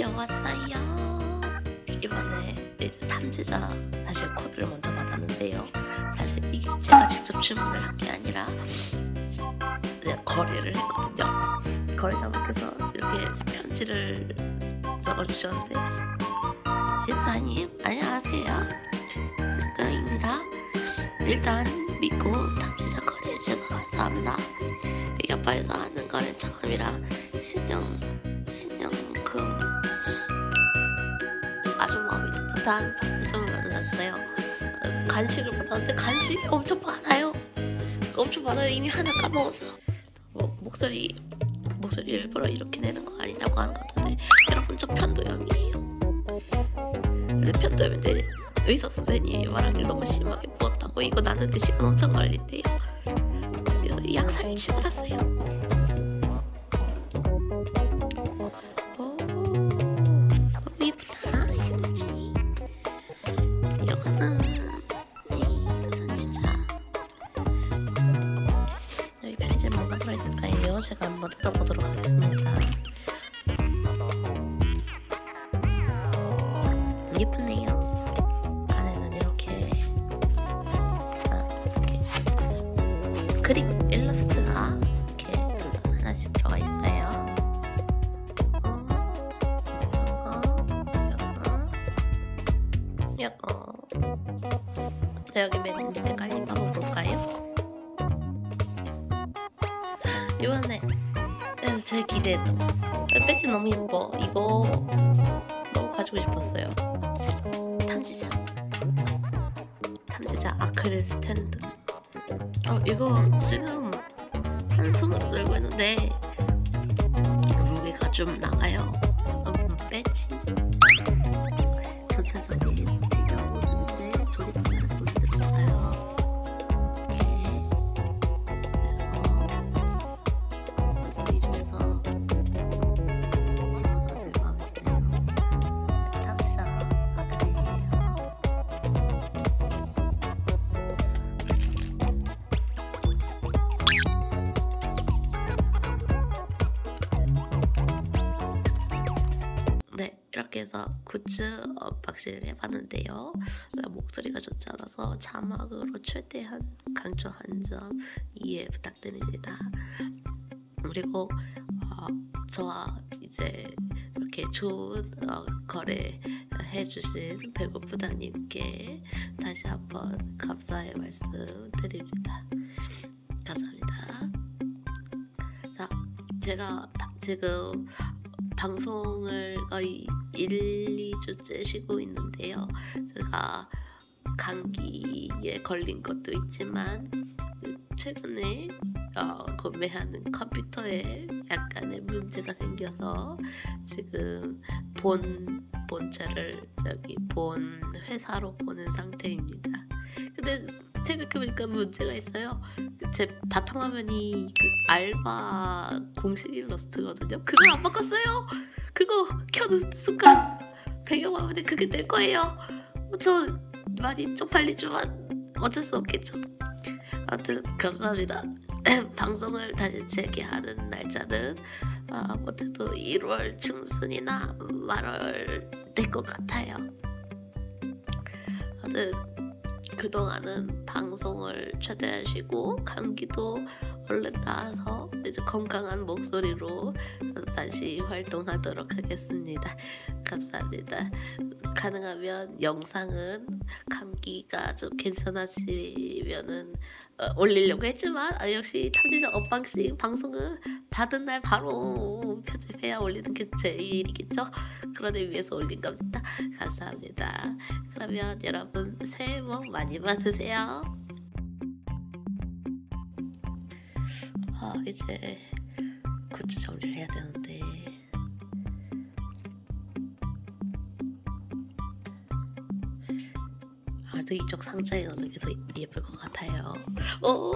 드디어 왔어요. 이번에 이제 탐지자 사실 코드를 먼저 받았는데요. 사실 이게 제가 직접 주문을 한 게 아니라 거래를 했거든요. 거래자분께서 이렇게 편지를 적어주셨는데 신사님 안녕하세요. 누구입니다. 일단 믿고 탐지자 거래해주셔서 감사합니다. 이겨파에서 하는 거는 처음이라 신형금 아주 따뜻한 방송을 만났어요. 어, 간식을 받았는데 간식이 엄청 많아요. 엄청 많아요. 이미 하나 까먹었어. 뭐, 목소리 목소리 일부러 이렇게 내는 거 아니냐고 하는 것 같은데 여러분 저 편도염이에요. 근데 편도염인데 의사 선생님이 말하길 너무 심하게 부었다고 이거 나는데 시간 엄청 걸린대요. 그래서 이약 살치 받았어요. 뜯어보도록 하겠습니다. 예쁘네요. 안에는 이렇게 아, 이렇게 그리고 일러스트가 이렇게 하나씩 들어가 있어요. 요거, 요거. 네, 여기 맨 헷갈린 거 한번 볼까요? 이번에 네, 제 기대도 배지 너무 예뻐. 이거 너무 가지고 싶었어요. 탐지자. 탐지자 아크릴 스탠드. 어 이거 지금 한 손으로 들고 있는데 무게가 좀 나가요. 음, 배지. 네, 이렇게 해서 굿즈 언박싱을 해봤는데요. 목소리가 좋지 않아서 자막으로 최대한 강조한 점 이해 부탁드립니다. 그리고 어, 저와 이제 이렇게 좋은 어, 거래 해주신 배고프다님께 다시 한번 감사의 말씀 드립니다. 감사합니다. 자, 제가 다- 지금 방송을 거의 1, 2주째 쉬고 있는데요. 제가 감기에 걸린 것도 있지만 최근에 어, 구매하는 컴퓨터에 약간의 문제가 생겨서 지금 본 본체를 저기 본 회사로 보는 상태입니다. 근데 생각해보니까 문제가 있어요. 제 바탕화면이 그 알바 공식 일러스트거든요. 그걸 안 바꿨어요. 그거 켜는 순간 배경화면에 그게 될 거예요. 저 많이 쪽팔리지만 어쩔 수 없겠죠. 아무튼 감사합니다. 방송을 다시 재개하는 날짜는 아, 못해도 1월 중순이나 말월 될 것 같아요. 아무튼 그동안은 방송을 최대한 쉬고 감기도 얼른 나아서 이제 건강한 목소리로 다시 활동하도록 하겠습니다. 감사합니다. 가능하면 영상은 감기가 좀 괜찮아지면은 어, 올리려고 했지만 아, 역시 탐지자 언박싱 방송은 받은 날 바로 편집해야 올리는 게 제 일이겠죠. 그러기 위해서 올린 겁니다. 감사합니다. 그러면 여러분 새해 복 많이 받으세요. 아 이제 굿즈 정리를 해야 되는데 아무래도 이쪽 상자에 넣는 게 더 예쁠 것 같아요. 오.